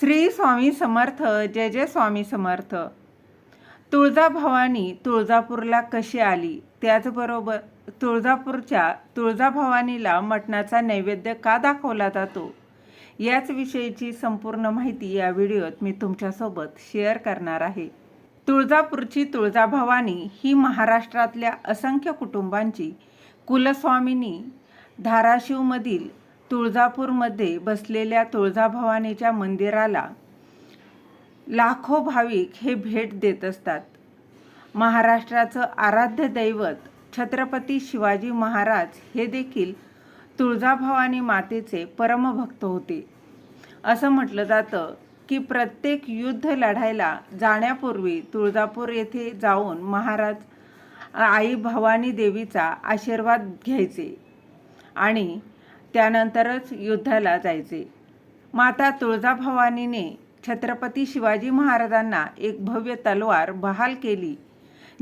श्री स्वामी समर्थ जय जय स्वामी समर्थ. तुळजाभवानी तुळजापूरला कशी आली? त्याचबरोबर तुळजापूरच्या तुळजाभवानीला मटणाचा नैवेद्य का दाखवला जातो? याच विषयीची संपूर्ण माहिती या व्हिडिओत मी तुमच्यासोबत शेअर करणार आहे. तुळजापूरची तुळजाभवानी ही महाराष्ट्रातल्या असंख्य कुटुंबांची कुलस्वामिनी धाराशिवमधील तुळजापूरमध्ये बसलेल्या तुळजाभवानीच्या मंदिराला लाखो भाविक हे भेट देत असतात. महाराष्ट्राचं आराध्य दैवत छत्रपती शिवाजी महाराज हे देखील तुळजाभवानी मातेचे परमभक्त होते. असं म्हटलं जातं की प्रत्येक युद्ध लढायला जाण्यापूर्वी तुळजापूर येथे जाऊन महाराज आई भवानी देवीचा आशीर्वाद घ्यायचे आणि त्यानंतरच युद्धाला जायचे. माता तुळजाभवानीने छत्रपती शिवाजी महाराजांना एक भव्य तलवार बहाल केली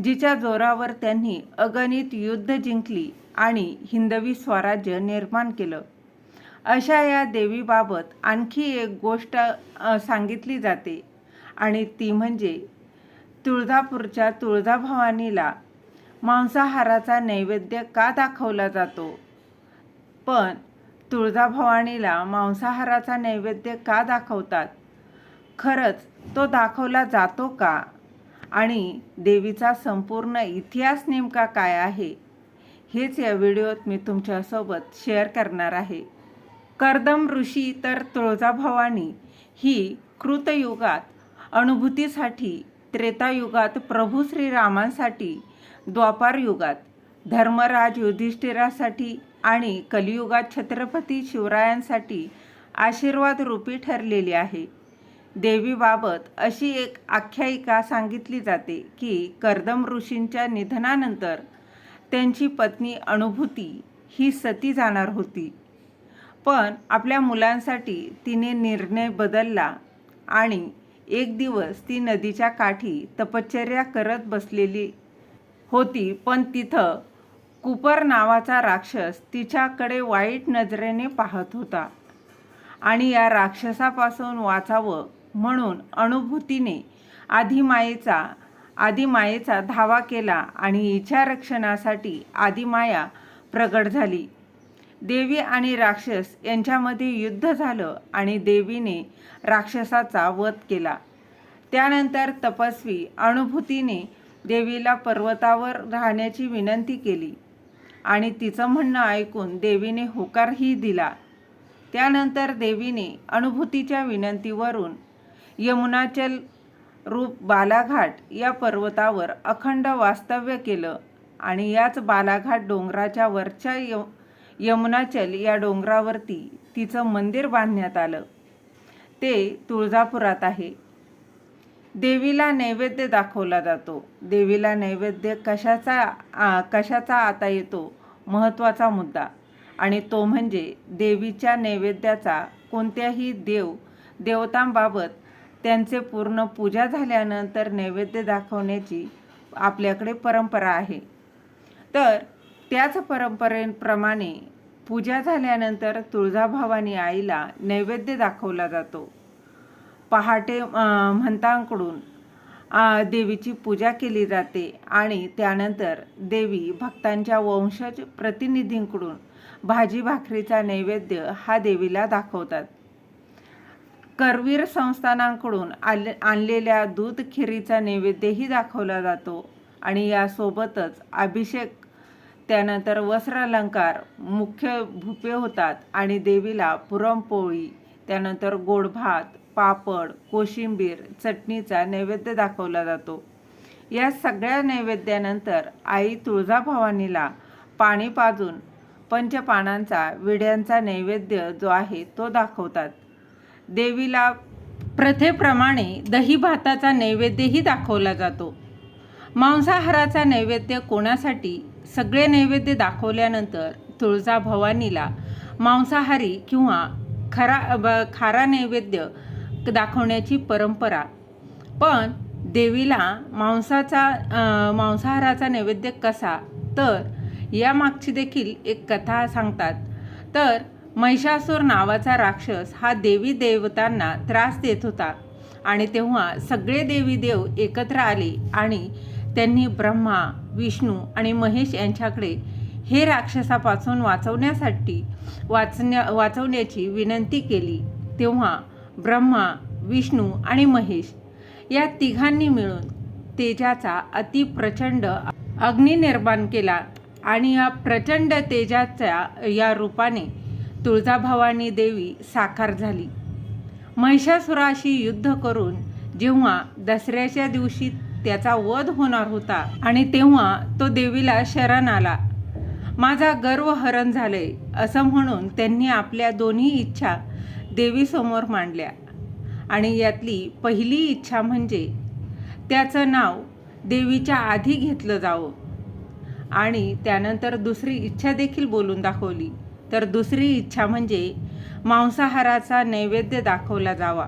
जिच्या जोरावर त्यांनी अगणित युद्ध जिंकली आणि हिंदवी स्वराज्य निर्माण केलं. अशा या देवीबाबत आणखी एक गोष्ट सांगितली जाते आणि ती म्हणजे तुळजापूरच्या तुळजाभवानीला मांसाहाराचा नैवेद्य का दाखवला जातो? पण तुळजाभवानीला मांसाहाराचा नैवेद्य का दाखवतात? खरंच तो दाखवला जातो का? आणि देवीचा संपूर्ण इतिहास नेमका काय आहे? हेच या व्हिडिओत मी तुमच्यासोबत शेअर करणार आहे. कर्दम ऋषी तर तुळजाभवानी ही कृतयुगात अनुभूतीसाठी त्रेतायुगात प्रभू श्रीरामांसाठी द्वापार युगात धर्मराज युधिष्ठिरासाठी आणि कलियुगात छत्रपती शिवरायांसाठी आशीर्वाद रूपी ठरलेली आहे. देवीबाबत अशी एक आख्यायिका सांगितली जाते की कर्दम ऋषींच्या निधनानंतर त्यांची पत्नी अनुभूती ही सती जाणार होती. पण आपल्या मुलांसाठी तिने निर्णय बदलला आणि एक दिवस ती नदीच्या काठी तपश्चर्या करत बसलेली होती पण तिथं कुपर नावाचा राक्षस तिच्याकडे वाईट नजरेने पाहत होता. आणि या राक्षसापासून वाचावं म्हणून अनुभूतीने आदिमायेचा आदिमायेचा धावा केला आणि हिच्या रक्षणासाठी आदिमाया प्रगट झाली. देवी आणि राक्षस यांच्यामध्ये युद्ध झालं आणि देवीने राक्षसाचा वध केला. त्यानंतर तपस्वी अनुभूतीने देवीला पर्वतावर राहण्याची विनंती केली. आणि तिचं म्हणणं ऐकून देवीने होकारही दिला. त्यानंतर देवीने अनुभूतीच्या विनंतीवरून यमुनाचल रूप बालाघाट या पर्वतावर अखंड वास्तव्य केलं आणि याच बालाघाट डोंगराच्या वरच्या य यमुनाचल या डोंगरावरती तिचं मंदिर बांधण्यात आलं. ते तुळजापुरात आहे. देवीला नैवेद्य दाखवला जातो. देवीला नैवेद्य कशाचा आ, कशाचा आता येतो? महत्त्वाचा मुद्दा. आणि तो म्हणजे देवीच्या नैवेद्याचा कोणत्याही देव देवतांबाबत त्यांचे पूर्ण पूजा झाल्यानंतर नैवेद्य दाखवण्याची आपल्याकडे परंपरा आहे. तर त्याच परंपरेप्रमाणे पूजा झाल्यानंतर तुळजाभवानी आईला नैवेद्य दाखवला जातो. पहाटे म्हणतांकडून देवीची पूजा केली जाते आणि त्यानंतर देवी भक्तांच्या वंशज प्रतिनिधींकडून भाजी भाकरीचा नैवेद्य हा देवीला दाखवतात. करवीर संस्थानांकडून आले आणलेल्या दूध खिरीचा नैवेद्यही दाखवला जातो आणि यासोबतच अभिषेक त्यानंतर वस्त्रालंकार मुख्य भुपे होतात आणि देवीला पुरणपोळी त्यानंतर गोड भात पापड कोशिंबीर चटणीचा नैवेद्य दाखवला जातो. या सगळ्या नैवेद्यानंतर आई तुळजाभवानीला पाणी पाजून पंचपानांचा विड्यांचा नैवेद्य जो आहे तो दाखवतात. देवीला प्रथेप्रमाणे दही भाताचा नैवेद्यही दाखवला जातो. मांसाहाराचा नैवेद्य कोणासाठी? सगळे नैवेद्य दाखवल्यानंतर तुळजाभवानीला मांसाहारी किंवा खरा ब खारा नैवेद्य दाखवण्याची परंपरा. पण देवीला मांसाचा मांसाहाराचा नैवेद्य कसा? तर यामागची देखील एक कथा सांगतात. तर महिषासूर नावाचा राक्षस हा देवी देवतांना त्रास देत होता आणि तेव्हा सगळे देवी देव एकत्र आले आणि त्यांनी ब्रह्मा विष्णू आणि महेश यांच्याकडे हे राक्षसापासून वाचवण्यासाठी वाचण्या वाचवण्याची विनंती केली. तेव्हा ब्रह्मा विष्णू आणि महेश या तिघांनी मिळून तेजाचा अति प्रचंड अग्नी निर्माण केला आणि या प्रचंड तेजाच्या या रूपाने तुळजाभवानी देवी साकार झाली. महिषासुराशी युद्ध करून जेव्हा दसऱ्याच्या दिवशी त्याचा वध होणार होता आणि तेव्हा तो देवीला शरण आला. माझा गर्व हरण झाले असं म्हणून त्यांनी आपल्या दोन्ही इच्छा देवीसमोर मांडल्या. आणि यातली पहिली इच्छा म्हणजे त्याचं नाव देवीच्या आधी घेतलं जावं. आणि त्यानंतर दुसरी इच्छा देखील बोलून दाखवली. तर दुसरी इच्छा म्हणजे मांसाहाराचा नैवेद्य दाखवला जावा.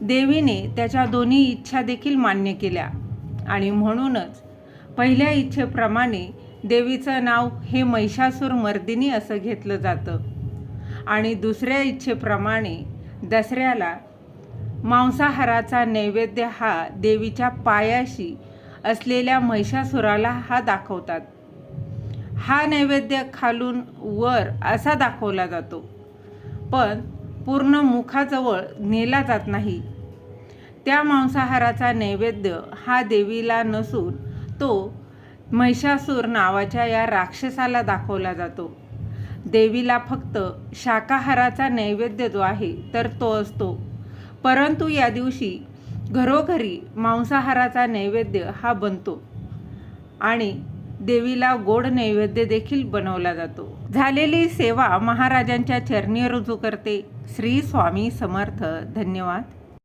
देवीने त्याच्या दोन्ही इच्छा देखील मान्य केल्या. आणि म्हणूनच पहिल्या इच्छेप्रमाणे देवीचं नाव हे महिषासूर मर्दिनी असं घेतलं जातं. आणि दुसऱ्या इच्छेप्रमाणे दसऱ्याला मांसाहाराचा नैवेद्य हा देवीच्या पायाशी असलेल्या महिषासुराला हा दाखवतात. हा नैवेद्य खालून वर असा दाखवला जातो. पण पूर्ण मुखाजवळ नेला जात नाही. त्या मांसाहाराचा नैवेद्य हा देवीला नसून तो महिषासूर नावाच्या या राक्षसाला दाखवला जातो. देवीला फक्त शाकाहाराचा नैवेद्य जो आहे तर तो असतो. परंतु या दिवशी घरोघरी मांसाहाराचा नैवेद्य हा बनतो आणि देवीला गोड नैवेद्य देखील बनवला जातो. झालेली सेवा महाराजांच्या चरणी रुजू करते. श्री स्वामी समर्थ. धन्यवाद.